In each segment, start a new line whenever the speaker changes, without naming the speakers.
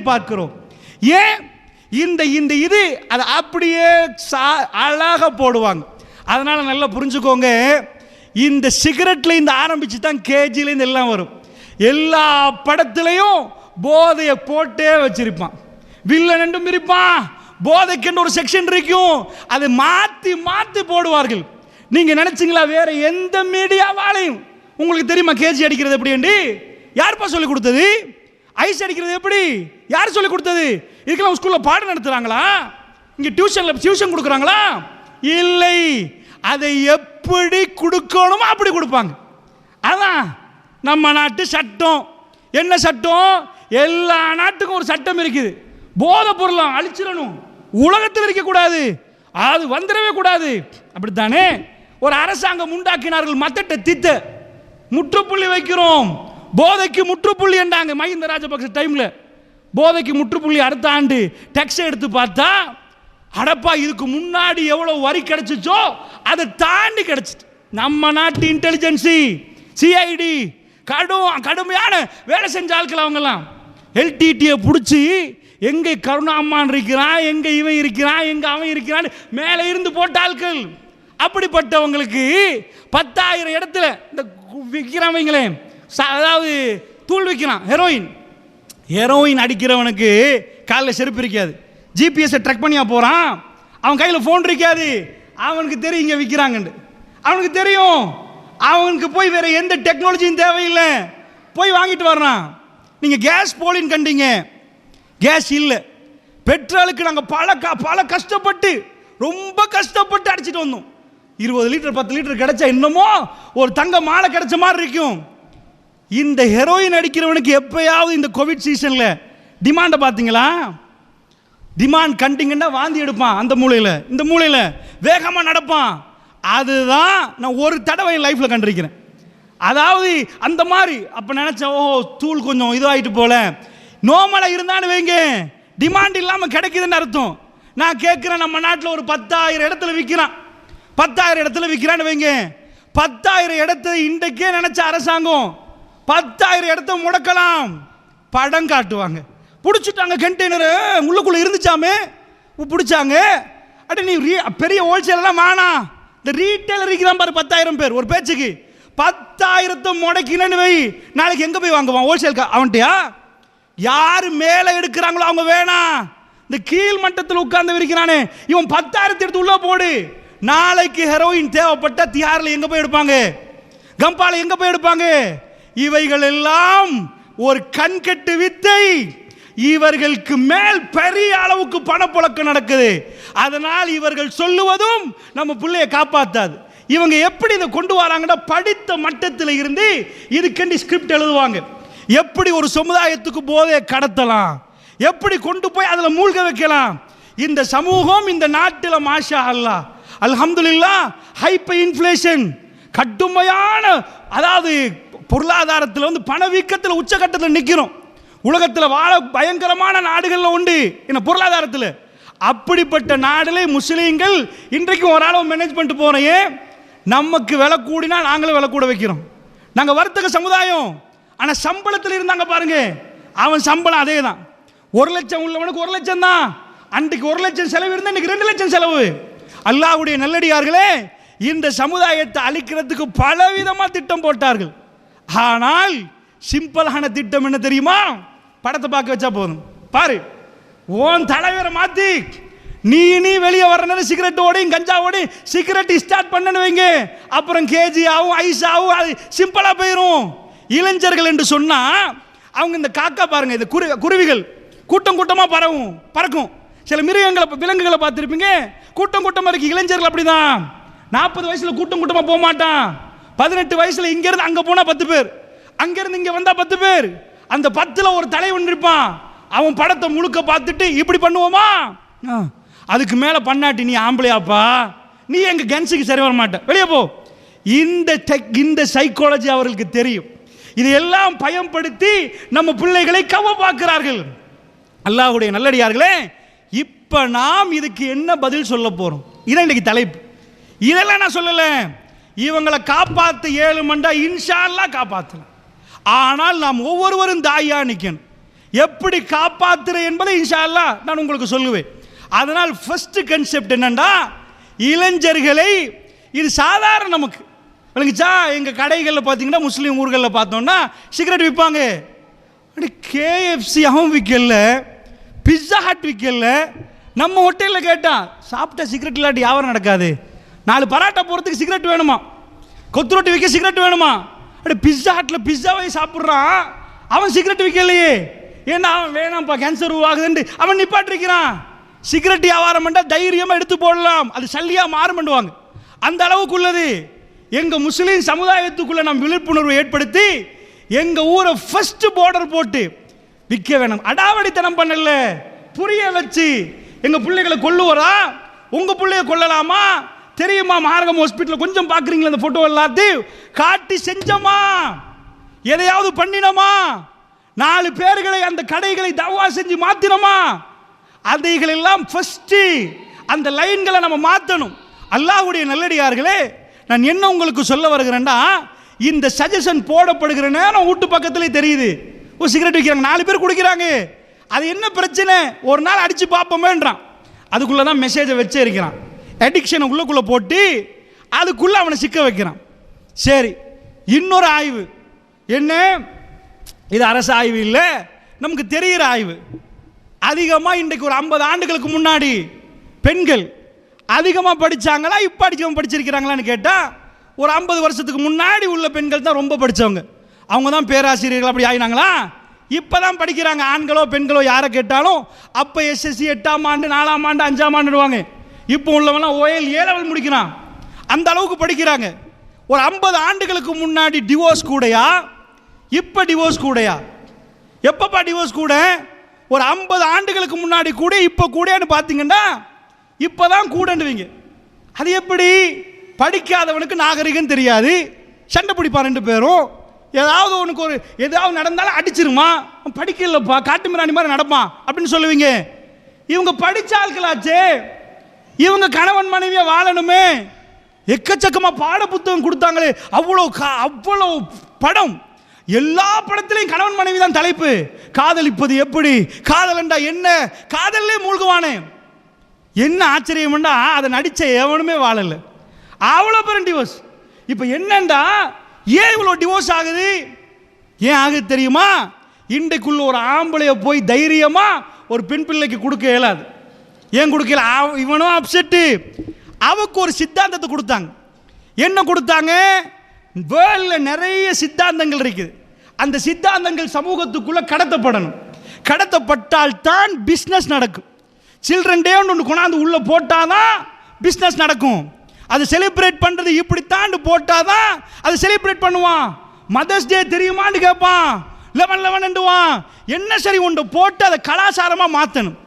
பார்க்கிறோம். ஏன்? இந்த இந்த இது அதை அப்படியே சா அழகாக போடுவாங்க. அதனால் நல்லா புரிஞ்சுக்கோங்க இந்த சிகரெட்டில் இந்த ஆரம்பிச்சு தான் கேஜிலேருந்து எல்லாம் வரும். எல்லா படத்துலையும் போதையை போட்டே வச்சிருப்பான். வில்லன் என்றும் இருப்பான் போதைக்குன்னு ஒரு செக்ஷன் இருக்கும். அதை மாற்றி மாற்றி போடுவார்கள். நீங்கள் நினச்சிங்களா வேறு எந்த மீடியாவாலையும் உங்களுக்கு தெரியுமா கேஜி அடிக்கிறது எப்படி யாருப்பா சொல்லி கொடுத்தது? ஐஸ் அடிக்கிறது எப்படி? யார் சொல்லி கொடுத்தது? இதுக்கெல்லாம் ஸ்கூலில் பாடம் நடத்துகிறாங்களா இங்கே டியூஷனில் டியூஷன் கொடுக்குறாங்களா? இல்லை. அதை எப்படி கொடுக்கணுமோ அப்படி கொடுப்பாங்க. அதான் நம்ம நாட்டு சட்டம். என்ன சட்டம்? எல்லா நாட்டுக்கும் ஒரு சட்டம் இருக்குது. போதை பொருளை அழிச்சிடணும். உலகத்தில் இருக்கக்கூடாது. அது வந்துடவே கூடாது. அப்படித்தானே? ஒரு அரசாங்கம் உண்டாக்கினார்கள் மத்தட்ட தித்த முற்றுப்புள்ளி வைக்கிறோம். போதைக்கு முற்றுப்புள்ளி என்றாங்க மஹிந்த ராஜபக்ச டைமில். போதைக்கு முற்றுப்புள்ளி அடுத்த ஆண்டு டெக்ஸ் எடுத்து பார்த்தா அடப்பா இதுக்கு முன்னாடி எவ்வளோ வரி கிடைச்சிச்சோ அதை தாண்டி கிடைச்சிட்டு. நம்ம நாட்டு இன்டெலிஜென்சி சிஐடி கடும் கடுமையான வேலை செஞ்ச ஆட்கள் அவங்கெல்லாம். எல்டிடியை பிடிச்சி எங்கே கருணாம்மான் இருக்கிறான் எங்கே இவன் இருக்கிறான் எங்கே அவன் இருக்கிறான் மேலே இருந்து போட்ட ஆட்கள். அப்படிப்பட்டவங்களுக்கு பத்தாயிரம் இடத்துல இந்த விற்கிறவங்களே அதாவது தூள் விற்கிறான் ஹெரோயின் ஹெரோயின் அடிக்கிறவனுக்கு காலில் செருப்பு இருக்காது. ஜிபிஎஸ்ஸை ட்ரெக் பண்ணியா போகிறான் அவன் கையில் ஃபோன் இருக்காது. அவனுக்கு தெரியும் இங்கே விற்கிறாங்கன்ட்டு அவனுக்கு தெரியும். அவனுக்கு போய் வேற எந்த டெக்னாலஜியும் தேவையில்லை. போய் வாங்கிட்டு வர்றான். நீங்கள் கேஸ் போலின்னு கண்டீங்க. கேஸ் இல்லை. பெட்ரோலுக்கு நாங்கள் பல க பல கஷ்டப்பட்டு ரொம்ப கஷ்டப்பட்டு அடிச்சிட்டு வந்தோம். இருபது லிட்டர் பத்து லிட்டர் கிடைச்சா இன்னமோ ஒரு தங்க மாலை கிடைச்ச மாதிரி இருக்கும். இந்த ஹெரோயின் அடிக்கிறவனுக்கு எப்பயாவது இந்த கோவிட் சீசனில் டிமாண்டை பார்த்தீங்களா? டிமாண்ட் கண்டிங்கன்னா வாந்தி எடுப்பான் அந்த மூலையில். இந்த மூலையில் வேகமாக நடப்பான். அதுதான் நான் ஒரு தடவை என் லைஃப்பில் கண்டிருக்கிறேன். அதாவது அந்த மாதிரி அப்போ நினச்சேன் ஓ தூள் கொஞ்சம் இதுவாகிட்டு போல. நோமலை இருந்தான்னு வைங்க. டிமாண்ட் இல்லாமல் கிடைக்குதுன்னு அர்த்தம். நான் கேட்குறேன் நம்ம நாட்டில் ஒரு பத்தாயிரம் இடத்துல விற்கிறான் பத்தாயிரம் இடத்துல விற்கிறான்னு வைங்க. பத்தாயிரம் இடத்த இன்றைக்கே நினச்ச அரசாங்கம் பத்தாயிரம் இடத்த முடக்கலாம். படம் காட்டுவாங்க. பிடிச்சிட்டாங்க கண்டெய்னரு. உள்ளுக்குள்ளே இருந்துச்சாமே? பிடிச்சாங்க. அட நீ ரீ- பெரிய ஹோல்சேலெல்லாம் வேணாம் இந்த ரீட்டைலர் இருக்கிறான் பாரு பத்தாயிரம் பேர் ஒரு பேச்சுக்கு. பத்தாயிரத்தை முடக்கினேன்னு வை. நாளைக்கு எங்கே போய் வாங்குவான் ஹோல்சேல் அவன்கிட்டயா? யார் மேலே எடுக்கிறாங்களோ அவங்க வேணாம் இந்த கீழ் மட்டத்தில் உட்கார்ந்து இருக்கிறானே. இவன் பத்தாயிரத்தி எடுத்து உள்ளே போடு. நாளைக்கு ஹெரோயின் தேவைப்பட்ட தியாரில் எங்கே போய் எடுப்பாங்க? கம்பால எங்கே போய் எடுப்பாங்க? இவைகள் எல்லாம் ஒரு கண்கட்டு வித்தை. இவர்களுக்கு மேல் பெரிய அளவுக்கு பணப்புழக்கம் நடக்குது. அதனால் இவர்கள் சொல்லுவதும் நம்ம பிள்ளைய காப்பாற்றாது இவங்க எப்படி இதை கொண்டு வராங்கன்னா படித்த மட்டத்தில் இருந்து இதுக்கண்டி ஸ்கிரிப்ட் எழுதுவாங்க. எப்படி ஒரு சமுதாயத்துக்கு போதை கடத்தலாம். எப்படி கொண்டு போய் அதில் மூழ்க வைக்கலாம். இந்த சமூகம் இந்த நாட்டில் மாஷா அல்லாஹ். அல்ஹம்துல்லா ஹைப்பர் இன்ஃப்ளேஷன் கடுமையான அதாவது பொருளாதாரத்தில் வந்து பணவீக்கத்தில் உச்சகட்டத்தில் நிற்கிறோம் உலகத்தில் வாழ பயங்கரமான நாடுகளில் உண்டு என்ன பொருளாதாரத்தில். அப்படிப்பட்ட நாடுல முஸ்லீம்கள் இன்றைக்கும் ஒரு அளவு மேனேஜ் பண்ணிட்டு போகிறோம் நமக்கு விலை கூடினா நாங்களும் விலை கூட வைக்கிறோம். நாங்கள் வர்த்தக சமுதாயம். ஆனால் சம்பளத்தில் இருந்தாங்க பாருங்க. அவன் சம்பளம் அதே தான் ஒரு லட்சம் உள்ளவனுக்கு ஒரு லட்சம் தான். அன்றைக்கு ஒரு லட்சம் செலவு இருந்தால் இன்னைக்கு ரெண்டு லட்சம் செலவு. அல்லாவுடைய நல்லடியார்களே இந்த சமுதாயத்தை அழிக்கிறதுக்கு பலவிதமாக திட்டம் போட்டார்கள். ஆனால் சிம்பிளான திட்டம் என்ன தெரியுமா? படத்தை பார்க்க வச்சா போதும். பாரு ஓன் தலைவரை மாத்தி நீ நீ வெளியே வர நேரம் சிகரெட் ஓடையும் கஞ்சா ஓடையும் சிகரெட் ஸ்டார்ட் பண்ணனு வைங்க. அப்புறம் கேஜி ஆகும் ஐஸ் ஆகும் அது சிம்பிளாக போயிடும் இளைஞர்கள் என்று சொன்னால் அவங்க இந்த காக்கா பாருங்க இந்த குரு குருவிகள் கூட்டம் கூட்டமாக பறவும் பறக்கும். சில மிருகங்களை விலங்குகளை பார்த்துருப்பீங்க. கூட்டம் கூட்டமாக இருக்கு இளைஞர்கள் அப்படிதான். நாற்பது வயசில் கூட்டம் கூட்டமாக போக மாட்டான். பதினெட்டு வயசில் இங்கேருந்து அங்கே போனால் பத்து பேர். அங்கேருந்து இங்கே வந்தால் பத்து பேர். அந்த பத்தில் ஒரு தலைவன் இருப்பான். அவன் படத்தை முழுக்க பார்த்துட்டு இப்படி பண்ணுவோமா? அதுக்கு மேலே பண்ணாட்டி நீ ஆம்பளையாப்பா. நீ எங்கள் கன்ஸுக்கு சரி வர வெளியே போ. இந்த டெக் இந்த சைக்காலஜி அவர்களுக்கு தெரியும். இதையெல்லாம் பயன்படுத்தி நம்ம பிள்ளைகளை கவ பார்க்கிறார்கள். அல்லாஹுடைய நல்லடியார்களே இப்போ நாம் இதுக்கு என்ன பதில் சொல்ல போகிறோம் இதான் இன்றைக்கு தலைப்பு. இதெல்லாம் நான் சொல்லலை. இவங்களை காப்பாற்ற ஏழு மண்டா இன்ஷா காப்பாற்றலாம் ஆனால் நாம் ஒவ்வொருவரும் தாயாக நிற்கணும் எப்படி காப்பாத்துற என்பதை இன்ஷால்லா நான் உங்களுக்கு சொல்லுவேன். அதனால் ஃபஸ்ட்டு கன்செப்ட் என்னென்னா இளைஞர்களை இது சாதாரண நமக்கு. விளங்குச்சா? எங்கள் கடைகளில் பார்த்தீங்கன்னா முஸ்லீம் ஊர்களில் பார்த்தோம்னா சிகரெட் விற்பாங்க. அப்படி கேஎஃப்சி அவன் விற்கல பிஸ்ஸா ஹட் விற்கல நம்ம ஹோட்டலில் கேட்டான் சாப்பிட்டா சிகரெட் இல்லாட்டி வியாபாரம் நடக்காது. நாலு பராட்டா போகிறதுக்கு சிகரெட் வேணுமா? கொத்து ரொட்டி விற்க சிகரெட் வேணுமா? அப்படி பிஸ்ஸா ஹட்டில் பிஸ்ஸாவே சாப்பிட்றான். அவன் சிகரெட் விற்கலையே ஏன்னா அவன் வேணாம்ப்பா கேன்சர் உருவாகுதுன்ட்டு அவன் நிப்பாட்டிருக்கிறான். சிகரெட் வியாபாரம் பண்ணால் தைரியமாக எடுத்து போடலாம். அது சல்லியாக மாறும் பண்ணுவாங்க. அந்த அளவுக்கு உள்ளது எங்கள் முஸ்லீம் சமுதாயத்துக்குள்ளே நம் விழிப்புணர்வு ஏற்படுத்தி எங்கள் ஊரை ஃபஸ்ட்டு பார்டர் போட்டு விற்க வேணும். அடாவடித்தனம் பண்ணல. புரிய வச்சு எங்கள் பிள்ளைகளை கொல்லுவரா? உங்கள் பிள்ளைய கொல்லலாமா? தெரியுமா மார்க்கம் ஹாஸ்பிட்டல் கொஞ்சம் பார்க்குறீங்களா இந்த ஃபோட்டோ எல்லாத்தையும்? காட்டி செஞ்சோமா? எதையாவது பண்ணினோமா? நாலு பேர்களை அந்த கடைகளை தவா செஞ்சு மாத்தினோமா? அதைகள் எல்லாம் அந்த லைன்களை நம்ம மாற்றணும் அல்லாஹுடைய நல்லடியார்களே நான் என்ன உங்களுக்கு சொல்ல வருகிறேன்னா இந்த சஜஷன் போடப்படுகிற நேரம் வீட்டு பக்கத்துலேயே தெரியுது. ஒரு சிகரெட் விற்கிறாங்க நாலு பேர் குடிக்கிறாங்க. அது என்ன பிரச்சனை? ஒரு நாள் அடித்து பார்ப்போமேன்றான். அதுக்குள்ளே தான் மெசேஜை வச்சே இருக்கிறான். அடிக்ஷனை உள்ளுக்குள்ளே போட்டு அதுக்குள்ளே அவனை சிக்க வைக்கிறான். சரி இன்னொரு ஆய்வு. என்ன? இது அரசு ஆய்வு இல்லை. நமக்கு தெரிகிற ஆய்வு. அதிகமாக இன்றைக்கு ஒரு ஐம்பது ஆண்டுகளுக்கு முன்னாடி பெண்கள் அதிகமாக படித்தாங்களா இப்போ அடிச்சவங்க படிச்சிருக்கிறாங்களான்னு கேட்டால் ஒரு ஐம்பது வருஷத்துக்கு முன்னாடி உள்ள பெண்கள் தான் ரொம்ப படித்தவங்க அவங்க தான் பேராசிரியர்கள் அப்படி ஆகினாங்களா இப்போ தான் படிக்கிறாங்க. ஆண்களோ பெண்களோ யாரை கேட்டாலும் அப்போ எஸ்எஸ்சி எட்டாம் ஆண்டு நாலாம் ஆண்டு அஞ்சாம் ஆண்டுடுவாங்க இப்போ உள்ளவங்களாம் ஓஎல் ஏ லெவல் முடிக்கிறான். அந்த அளவுக்கு படிக்கிறாங்க. ஒரு ஐம்பது ஆண்டுகளுக்கு முன்னாடி டிவோர்ஸ் கூடையா? இப்போ டிவோர்ஸ் கூடையா? எப்பப்பா டிவோர்ஸ் கூட? ஒரு ஐம்பது ஆண்டுகளுக்கு முன்னாடி கூட இப்போ கூடன்னு பார்த்தீங்கன்னா இப்போ தான் கூடன்னுவீங்க. அது எப்படி? படிக்காதவனுக்கு நாகரிகம் தெரியாது. சண்டை பிடிப்பான் ரெண்டு பேரும். ஏதாவது உனக்கு ஒரு ஏதாவது நடந்தாலும் அடிச்சிருமா? படிக்கலப்பா காட்டு மிராணி மாதிரி நடப்பான் அப்படின்னு சொல்லுவீங்க. இவங்க படித்த ஆட்களாச்சே இவங்க கணவன் மனைவியை வாழணுமே. எக்கச்சக்கமாக பாட புத்தகம் கொடுத்தாங்களே. அவ்வளோ கா- அவ்வளோ படம். எல்லா படத்திலையும் கணவன் மனைவி தான் தலைப்பு. காதலிப்பது எப்படி? காதலண்டா என்ன? காதல்லே மூழ்குவானே. என்ன ஆச்சரியம்டா அதை நடித்த எவனுமே வாழலை. அவ்வளோ பேரும் டிவோர்ஸ் இப்போ என்னண்டா? ஏன் இவ்வளோ டிவோர்ஸ் ஆகுது? ஏன் ஆகுது தெரியுமா? இன்றைக்குள்ள ஒரு ஆம்பளைய போய் தைரியமாக ஒரு பெண் பிள்ளைக்கு கொடுக்க இயலாது. ஏன் கொடுக்கல? இவனும் அப்செட்டு அவக்கு ஒரு சித்தாந்தத்தை கொடுத்தாங்க. என்ன கொடுத்தாங்க? வேர்ல்டில் நிறைய சித்தாந்தங்கள் இருக்குது. அந்த சித்தாந்தங்கள் சமூகத்துக்குள்ளே கடத்தப்படணும். கடத்தப்பட்டால் தான் பிஸ்னஸ் நடக்கும். சில்ட்ரன் டே ஒன்று கொண்டாந்து உள்ளே போட்டால் தான் பிஸ்னஸ் நடக்கும். அதை செலிப்ரேட் பண்ணுறது இப்படித்தாண்டு போட்டாதான் அதை செலிப்ரேட் பண்ணுவான். மதர்ஸ் டே தெரியுமான்னு கேட்பான் லெவன் லெவன்ண்டுவான் என்ன சரி ஒன்று போட்டு அதை கலாச்சாரமாக மாற்றணும்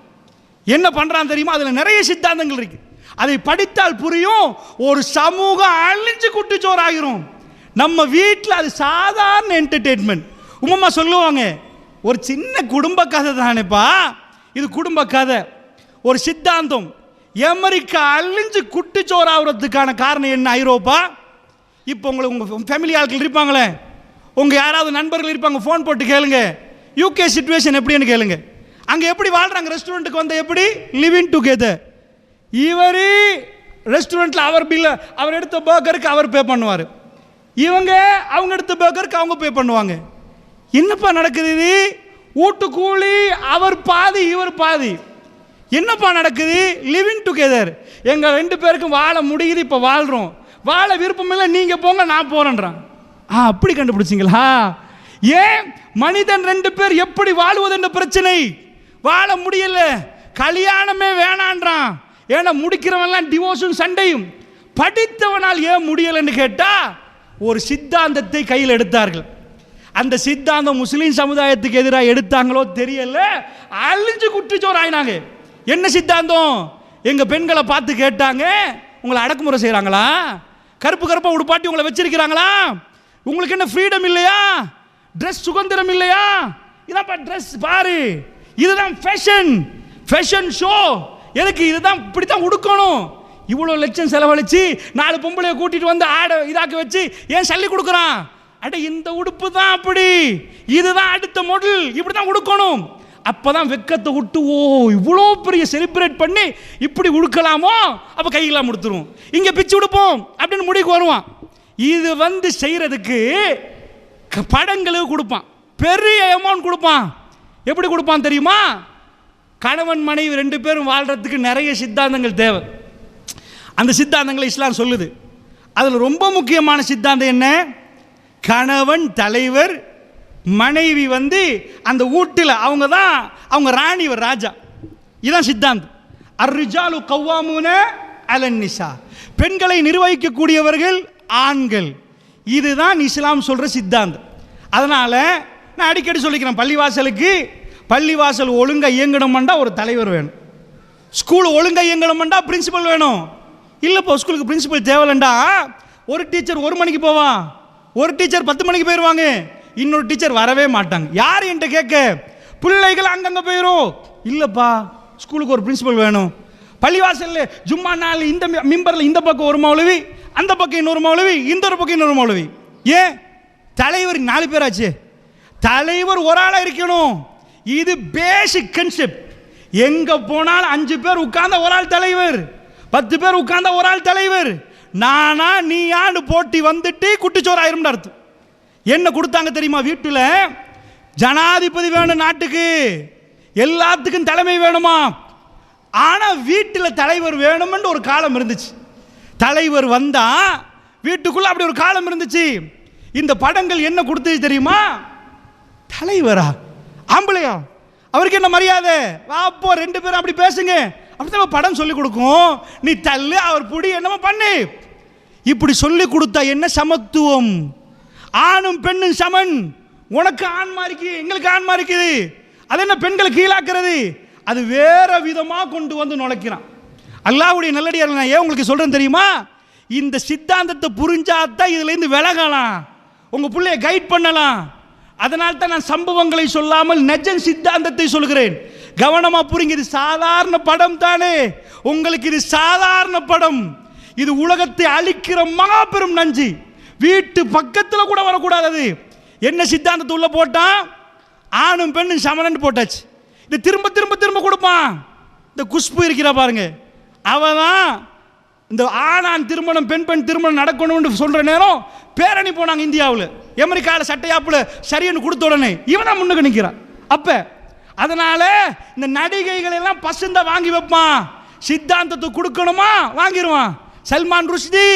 என்ன பண்ணுறான் தெரியுமா? அதில் நிறைய சித்தாந்தங்கள் இருக்கு. அதை படித்தால் புரியும். ஒரு சமூகம் அழிஞ்சு குட்டிச்சோறு ஆகிரும் நம்ம வீட்டில் அது சாதாரண என்டர்டெயின்மெண்ட் உமம்மா சொல்லுவாங்க ஒரு சின்ன குடும்ப கதை தானேப்பா. இது குடும்ப கதை. ஒரு சித்தாந்தம். அமெரிக்கா அழிஞ்சு குட்டிச்சோறாகிறதுக்கான காரணம் என்ன? ஐரோப்பா? இப்போ உங்களுக்கு உங்கள் ஃபேமிலி ஆட்கள் இருப்பாங்களே. உங்கள் யாராவது நண்பர்கள் இருப்பாங்க ஃபோன் போட்டு கேளுங்க. யூகே சுச்சுவேஷன் எப்படின்னு கேளுங்க. அங்கே எப்படி வாழ்கிறாங்க ரெஸ்டாரண்ட்டுக்கு வந்த எப்படி? லிவிங் டுகெதர் இவர் ரெஸ்டாரண்ட்டில் அவர் பில்ல அவர் எடுத்த பர்கருக்கு அவர் பே பண்ணுவார். இவங்க அவங்க எடுத்த பர்கருக்கு அவங்க பே பண்ணுவாங்க. என்னப்பா நடக்குது இது? வீட்டு கூலி அவர் பாதி இவர் பாதி. என்னப்பா நடக்குது? லிவிங் டுகெதர் எங்கள் ரெண்டு பேருக்கும் வாழ முடியுது இப்போ வாழ்கிறோம் வாழ விருப்பம் இல்லை நீங்கள் போங்க நான் போகிறேன்றான் ஆ அப்படி கண்டுபிடிச்சிங்களா? ஏன் மனிதன் ரெண்டு பேர் எப்படி வாழ்வது என்ற பிரச்சனை? வாழ முடியல. கல்யாணமே வேணான்றான். ஏன்னா முடிக்கிறவன்லாம் டிவோர்ஸும் சண்டையும். படித்தவனால் ஏன் முடியலைன்னு கேட்டால் ஒரு சித்தாந்தத்தை கையில் எடுத்தார்கள். அந்த சித்தாந்தம் முஸ்லீம் சமுதாயத்துக்கு எதிராக எடுத்தாங்களோ தெரியல. அழிஞ்சு குட்டிச்சோர் ஆயினாங்க. என்ன சித்தாந்தம்? எங்கள் பெண்களை பார்த்து கேட்டாங்க உங்களை அடக்குமுறை செய்கிறாங்களா கருப்பு கருப்பாக உடுப்பாட்டி உங்களை வச்சிருக்கிறாங்களா? உங்களுக்கு என்ன ஃப்ரீடம் இல்லையா? ட்ரெஸ் சுதந்திரம் இல்லையா? இதான்ப்பா ட்ரெஸ் பாரு. இதுதான் ஃபேஷன் ஃபேஷன் ஷோ எனக்கு இதுதான் இப்படி தான் உடுக்கணும். இவ்வளோ லட்சம் செலவழித்து நாலு பொம்பளைய கூட்டிகிட்டு வந்து ஆடை இதாக்கி வச்சு ஏன் சல்லி கொடுக்குறான்? அட இந்த உடுப்பு தான் அப்படி. இதுதான் அடுத்த மாடல் இப்படி தான் உடுக்கணும். அப்பதான் வெக்கத்தை விட்டு ஓ இவ்வளோ பெரிய செலிப்ரேட் பண்ணி இப்படி உடுக்கலாமோ? அப்போ கையெல்லாம் கொடுத்துருவோம் இங்கே பிச்சு உடுப்போம் அப்படின்னு முடிவுக்கு வருவான். இது வந்து செய்கிறதுக்கு படங்களுக்கு கொடுப்பான். பெரிய அமௌண்ட் கொடுப்பான். எப்படி கொடுப்பான் தெரியுமா? கணவன் மனைவி ரெண்டு பேரும் வாழ்கிறதுக்கு நிறைய சித்தாந்தங்கள் தேவை. அந்த சித்தாந்தங்களை இஸ்லாம் சொல்லுது. அதில் ரொம்ப முக்கியமான சித்தாந்தம் என்ன? கணவன் தலைவர் மனைவி வந்து அந்த வீட்டில் அவங்க தான் அவங்க ராணிவர் ராஜா. இதுதான் சித்தாந்தம். அர்ரிஜாலு கவ்வாமுன அலன்னிசா. பெண்களை நிர்வகிக்கக்கூடியவர்கள் ஆண்கள். இதுதான் இஸ்லாம் சொல்கிற சித்தாந்தம். அதனால் நான் அடிக்கடி சொல்லிக்கிறேன் பள்ளிவாசலுக்கு பள்ளிவாசல் ஒழுங்காக இயங்கணுமெண்டா ஒரு தலைவர் வேணும். ஸ்கூல் ஒழுங்காக இயங்கணுமெண்டா பிரின்சிபல் வேணும். இல்லைப்பா ஸ்கூலுக்கு பிரின்சிபல் தேவையில்லண்டா ஒரு டீச்சர் ஒரு மணிக்கு போவான் ஒரு டீச்சர் பத்து மணிக்கு போயிடுவாங்க இன்னொரு டீச்சர் வரவே மாட்டாங்க. யார் என்கிட்ட கேட்க? பிள்ளைகள் அங்கங்கே போயிடும் இல்லைப்பா ஸ்கூலுக்கு ஒரு பிரின்சிபல் வேணும். பள்ளிவாசலில் ஜும்மா நாள் இந்த மிம்பரில் இந்த பக்கம் ஒரு மௌலவி அந்த பக்கம் இன்னொரு மௌலவி இந்த ஒரு பக்கம் இன்னொரு மௌலவி. ஏன்? தலைவர் நாலு பேராச்சு தலைவர் ஒரு ஆளாக இருக்கணும். இது பேசிக் கன்செப்ட் எங்கே போனாலும் அஞ்சு பேர் உட்கார்ந்த ஒரு ஆள் தலைவர். பத்து பேர் உட்கார்ந்த ஒரு ஆள் தலைவர். நானா நீ ஆண்டு போட்டி வந்துட்டு குட்டிச்சோறு ஆயிரும் அர்த்தம். என்ன கொடுத்தாங்க தெரியுமா வீட்டில்? ஜனாதிபதி வேணும் நாட்டுக்கு. எல்லாத்துக்கும் தலைமை வேணுமா? ஆனால் வீட்டில் தலைவர் வேணும்னு ஒரு காலம் இருந்துச்சு. தலைவர் வந்தால் வீட்டுக்குள்ளே அப்படி ஒரு காலம் இருந்துச்சு. இந்த படங்கள் என்ன கொடுத்தது தெரியுமா? தலைவரா? ஆம்பளையா? அவருக்கு என்ன மரியாதை? வா அப்போ ரெண்டு பேரும் அப்படி பேசுங்க. அப்படி படம் சொல்லி கொடுக்கும். நீ தள்ளு அவர் புடி என்னமோ பண்ணு. இப்படி சொல்லி கொடுத்தா என்ன சமத்துவம்? ஆணும் பெண்ணும் சமன். உனக்கு ஆண்மா இருக்கு எங்களுக்கு ஆண்மா இருக்குது அது என்ன பெண்களை கீழாக்குறது? அது வேற விதமாக கொண்டு வந்து நுழைக்கிறான். அல்லாவுடைய நல்லடியார் நான் ஏன் உங்களுக்கு சொல்கிறேன் தெரியுமா? இந்த சித்தாந்தத்தை புரிஞ்சாதான் இதுலேருந்து விலகலாம். உங்கள் பிள்ளைய கைட் பண்ணலாம். அதனால் தான் நான் சம்பவங்களை சொல்லாமல் நெஜன் சித்தாந்தத்தை சொல்கிறேன். கவனமாக புரிங்க இது சாதாரண படம் தானே. உங்களுக்கு இது சாதாரண படம். இது உலகத்தை அழிக்கிற மாபெரும் நஞ்சு. வீட்டு பக்கத்தில் கூட வரக்கூடாது அது. என்ன சித்தாந்தத்தை உள்ள போட்டான் ஆணும் பெண்ணும் சமரன் போட்டாச்சு. இது திரும்ப திரும்ப திரும்ப கொடுப்பான். இந்த குஷ்பு இருக்கிறா பாருங்க. அவன் தான் இந்த ஆணான் திருமணம் பெண் பெண் திருமணம் நடக்கணும்னு சொல்கிற நேரம் பேரணி போனாங்க இந்தியாவில். அமெரிக்காவில் சட்டையாப்பில் சரின்னு கொடுத்த உடனே இவன் தான் முன்னுக்கு நிற்கிறான் அப்போ அதனால இந்த நடிகைகள் எல்லாம் பசுந்த வாங்கி வைப்பான் சித்தாந்தத்தை கொடுக்கணுமா? வாங்கிடுவான் சல்மான் ருஷ்டி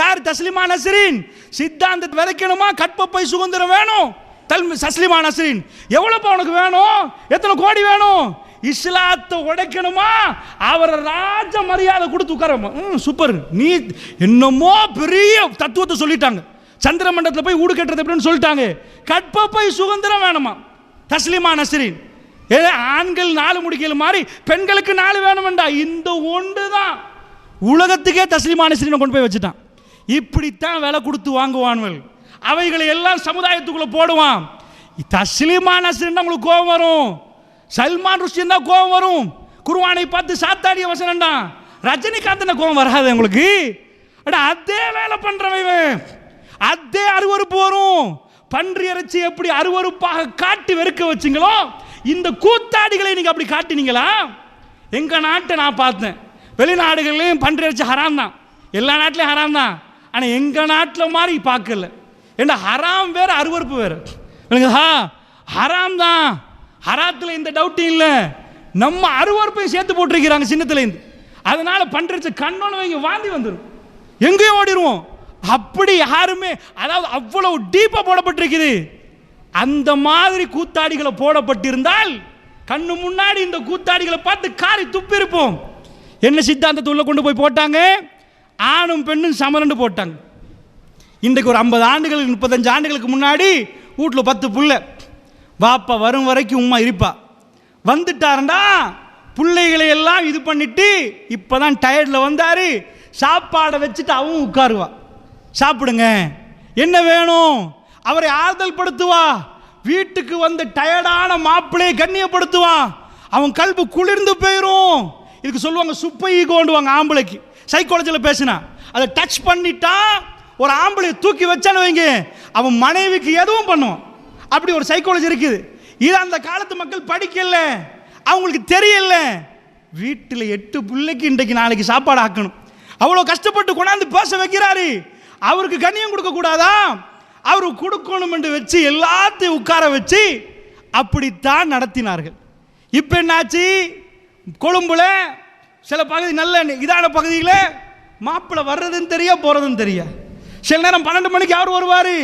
யார்? தஸ்லிமா நஸ்ரீன். சித்தாந்தத்தை விதைக்கணுமா? கற்பப்பை சுதந்திரம் வேணும். தல் தஸ்லிமா நஸ்ரீன். எவ்வளோப்பா உனக்கு வேணும்? எத்தனை கோடி வேணும்? இஸ்லாத்தை உடைக்கணுமா? அவரை ராஜ மரியாதை கொடுத்து உட்கார ம் சூப்பர் நீ என்னமோ பெரிய தத்துவத்தை சொல்லிட்டாங்க. சந்திர மண்டலத்தில் போய் ஊடு கட்டுறது எப்படின்னு சொல்லிட்டாங்க. கற்பப்பை சுதந்திரம் வேணுமா? தஸ்லிமா நஸ்ரீன். ஏ ஆண்கள் நாலு முடிக்கல மாதிரி பெண்களுக்கு நாலு வேணுமெண்டா? இந்த ஒன்று தான் உலகத்துக்கே தஸ்லிமா நஸ்ரீனை கொண்டு போய் வச்சுட்டான். இப்படித்தான் விலை கொடுத்து வாங்குவான்கள். அவைகளை எல்லாம் சமுதாயத்துக்குள்ளே போடுவான். தஸ்லிமா நஸ்ரீன் உங்களுக்கு கோபம் வரும். சல்மான் ருஷ்டின் தான் கோபம் வரும். குருவானை பார்த்து சாத்தாடிய வசனம்டா ரஜினிகாந்த் கோபம் வராது உங்களுக்கு? அட அதே வேலை பண்ணுறவன் இவன். அதே அருவருப்பு வரும். பன்றி இறைச்சி எப்படி அருவருப்பாக காட்டி வெறுக்க வச்சிங்களோ இந்த கூத்தாடிகளை நீங்கள் அப்படி காட்டினீங்களா? எங்கள் நாட்டை நான் பார்த்தேன். வெளிநாடுகள்லையும் பன்றி இறைச்சி ஹராம் தான். எல்லா நாட்டிலையும் ஹராம் தான். ஆனால் எங்கள் நாட்டில் மாதிரி பார்க்கல. ஏன்னா ஹராம் வேற அருவருப்பு வேறு. விளங்குதா ஹராம் தான். ஹராத்தில் இந்த டவுட்டும் இல்லை. நம்ம அருவருப்பையும் சேர்த்து போட்டிருக்கிறாங்க சின்னத்துலேருந்து அதனால பண்றச்சு கண்ணோன்னு வைங்க வாந்தி வந்துடும் எங்கேயோ ஓடிடுவோம் அப்படி யாருமே அதாவது அவ்வளவு டீப்பாக போடப்பட்டிருக்குது. அந்த மாதிரி கூத்தாடிகளை போடப்பட்டிருந்தால் கண்ணு முன்னாடி இந்த கூத்தாடிகளை பார்த்து காரி துப்பிருப்போம். என்ன சித்தாந்தத்தை உள்ள கொண்டு போய் போட்டாங்க? ஆணும் பெண்ணும் சமரண்டு போட்டாங்க. இன்றைக்கு ஒரு ஐம்பது ஆண்டுகள் முப்பத்தஞ்சு ஆண்டுகளுக்கு முன்னாடி வீட்டில் பத்து புள்ள. வாப்பா வரும் வரைக்கும் உம்மா இருப்பா. வந்துட்டாருண்டா பிள்ளைகளை எல்லாம் இது பண்ணிட்டு இப்போதான் டயர்டில் வந்தார். சாப்பாடை வச்சுட்டு அவன் உட்காருவா. சாப்பிடுங்க. என்ன வேணும்? அவரை ஆறுதல் படுத்துவா. வீட்டுக்கு வந்த டயர்டான மாப்பிள்ளையை கண்ணியப்படுத்துவான் அவன் கல்பு குளிர்ந்து போயிடும் இதுக்கு சொல்லுவாங்க சுப்பை ஈகோண்டுவாங்க ஆம்பளைக்கு. சைக்காலஜியில் பேசினா. அதை டச் பண்ணிட்டா ஒரு ஆம்பளை தூக்கி வச்சான்னு வைங்க. அவன் மனைவிக்கு எதுவும் பண்ணுவான். அப்படி ஒரு சைக்காலஜி இருக்குது. இது அந்த காலத்து மக்கள் படிக்கல. அவங்களுக்கு தெரியல. வீட்டில் எட்டு பிள்ளைக்கு இன்றைக்கு நாளைக்கு சாப்பாடு ஆக்கணும். அவ்வளோ கஷ்டப்பட்டு கொண்டாந்து பேச வைக்கிறாரு. அவருக்கு கண்ணியம் கொடுக்கக்கூடாதா அவர் அவருக்கு கொடுக்கணும் என்று வச்சு எல்லாத்தையும் உட்கார வச்சு அப்படித்தான் நடத்தினார்கள். இப்போ என்னாச்சு? கொழும்புல சில பகுதி நல்ல இதான பகுதியில் மாப்பிள்ளை வர்றதுன்னு தெரிய போகிறதுன்னு தெரிய? சில நேரம் பன்னெண்டு மணிக்கு அவர் வருவார்.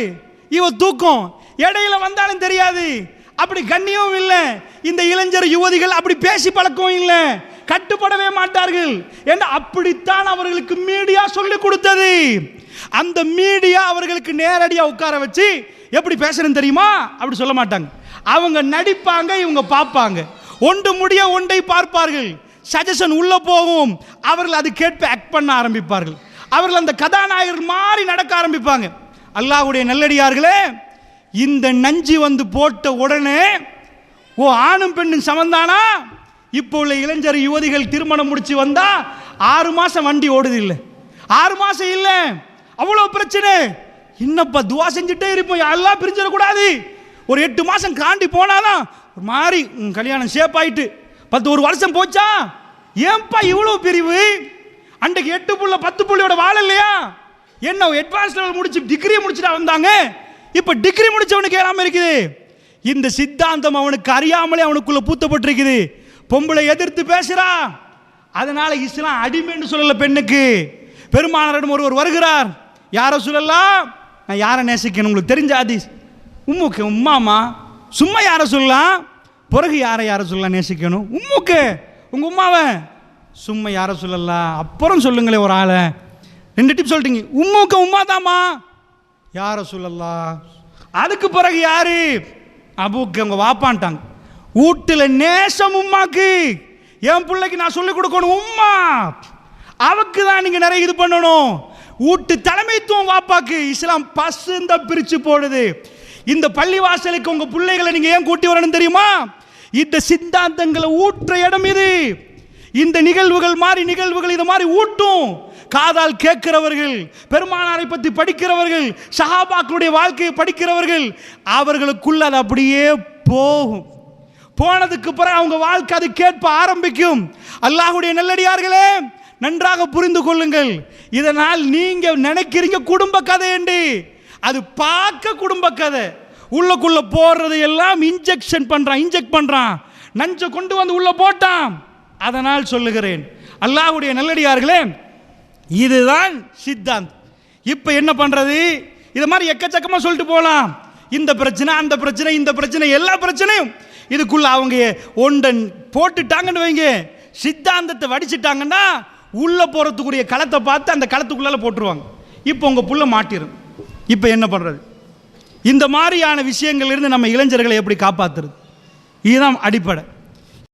இவ தூக்கம். இடையில வந்தாலும் தெரியாது. அப்படி கண்ணியமும் இல்லை. இந்த இளைஞர் யுவதிகள் அப்படி பேசி பழக்கம் இல்லை. கட்டுப்படவே மாட்டார்கள். என்று அப்படித்தான் அவர்களுக்கு மீடியா சொல்லி கொடுத்தது. அந்த மீடியா அவர்களுக்கு நேரடியாக உட்கார வச்சு எப்படி பேசுறேன்னு தெரியுமா? அப்படி சொல்ல மாட்டாங்க. அவங்க நடிப்பாங்க இவங்க பார்ப்பாங்க. ஒன்று முடிய ஒன்றை பார்ப்பார்கள். சஜஷன் உள்ள போகும். அவர்கள் அது கேட்பு ஆக்ட் பண்ண ஆரம்பிப்பார்கள். அவர்கள் அந்த கதாநாயகர் மாதிரி நடக்க ஆரம்பிப்பாங்க. அல்லாஹுடைய நல்லடியார்களே இந்த நஞ்சு வந்து போட்ட உடனே ஓ ஆணும் பெண்ணும் சமந்தானா? இப்போ உள்ள இளைஞர் யுவதிகள் திருமணம் முடிச்சு வந்தா ஆறு மாசம் வண்டி ஓடுது இல்லை. ஆறு மாசம் இல்லை. அவ்வளோ பிரச்சனை. இன்னப்பா துவா செஞ்சுட்டே இருப்போம். எல்லாம் பிரிஞ்சிடக்கூடாது ஒரு எட்டு மாதம் காண்டி போனாதான் ஒரு மாதிரி கல்யாணம் ஷேப் ஆயிட்டு. பத்து ஒரு வருஷம் போச்சா? ஏன்பா இவ்வளோ பிரிவு? அன்றைக்கு எட்டு புள்ள பத்து புள்ளியோட வாழ இல்லையா? என்ன அட்வான்ஸ் லெவல் முடிச்சு டிகிரி முடிச்சுட்டு வந்தாங்க? இப்போ டிகிரி முடிச்சவனுக்கு ஏறாமல் இருக்குது. இந்த சித்தாந்தம் அவனுக்கு அறியாமலே அவனுக்குள்ள பூத்தப்பட்டிருக்குது. பொம்பளை எதிர்த்து பேசுறா. அதனால இஸ்லாம் அடிமைன்னு சொல்லலை பெண்ணுக்கு. பெருமானரிடம் ஒருவர் வருகிறார். யாரை சொல்லலாம்? நான் யாரை நேசிக்கணும்? உங்களுக்கு தெரிஞ்ச ஆதிஸ் உம்முக்கு உம்மாமா சும்மா யாரை சொல்லலாம்? பிறகு யாரை யாரை சொல்லலாம் நேசிக்கணும்? உம்முக்கு. உங்கள் உம்மாவை. சும்மா யாரை சொல்லலாம்? அப்புறம் சொல்லுங்களேன் ஒரு ஆளை. ரெண்டு டிப் சொல்லிட்டீங்க. உம்முக்கு உம்மா தாமா யாரை சொல்லலாம் அதுக்கு பிறகு யாரு? அபுக்கு அவங்க வாப்பான்ட்டாங்க. வீட்டில் நேசம் உம்மாக்கு. என் பிள்ளைக்கு நான் சொல்லிக் கொடுக்கணும் உம்மா. அவக்கு தான் நீங்க நிறைய இது பண்ணணும். வீட்டு தலைமைத்துவம் வாப்பாக்கு. இஸ்லாம் பசுந்த பிரிச்சு போடுது. இந்த பள்ளி வாசலுக்கு உங்க பிள்ளைகளை நீங்க ஏன் கூட்டி வரணும் தெரியுமா? இந்த சித்தாந்தங்களை ஊற்ற இடம் இது. இந்த நிகழ்வுகள் மாதிரி நிகழ்வுகள் இது மாதிரி ஊட்டும். காதால் கேட்கிறவர்கள் பெருமானாரை பற்றி படிக்கிறவர்கள் சஹாபாக்களுடைய வாழ்க்கையை படிக்கிறவர்கள் அவர்களுக்குள்ள அது அப்படியே போகும். போனதுக்கு பிறகு அவங்க வாழ்க்கை அது கேட்ப ஆரம்பிக்கும். அல்லாஹுடைய நல்லடியார்களே நன்றாக புரிந்து கொள்ளுங்கள். இதனால் நீங்க நினைக்கிறீங்க குடும்ப கதை என்று. அது பார்க்க குடும்ப கதை. உள்ளக்குள்ள போடுறது எல்லாம் இன்ஜெக்ஷன் பண்றான் இன்ஜெக்ட் பண்றான். நஞ்சை கொண்டு வந்து உள்ள போட்டான். அதனால் சொல்லுகிறேன். அல்லாஹுடைய நல்லடியார்களே இதுதான் சித்தாந்த் இப்போ என்ன பண்ணுறது இது மாதிரி எக்கச்சக்கமாக சொல்லிட்டு போகலாம் இந்த பிரச்சனை அந்த பிரச்சனை இந்த பிரச்சனை எல்லா பிரச்சனையும். இதுக்குள்ள அவங்க ஒன்றன் போட்டுட்டாங்கன்னு வைங்க. சித்தாந்தத்தை வடிச்சிட்டாங்கன்னா உள்ளே போகிறதுக்குரிய களத்தை பார்த்து அந்த களத்துக்குள்ளால போட்டுருவாங்க. இப்போ உங்கள் புள்ள மாட்டிடும் இப்போ என்ன பண்ணுறது இந்த மாதிரியான விஷயங்கள்லேருந்து நம்ம இளைஞர்களை எப்படி காப்பாத்துறது? இதுதான் அடிப்படை.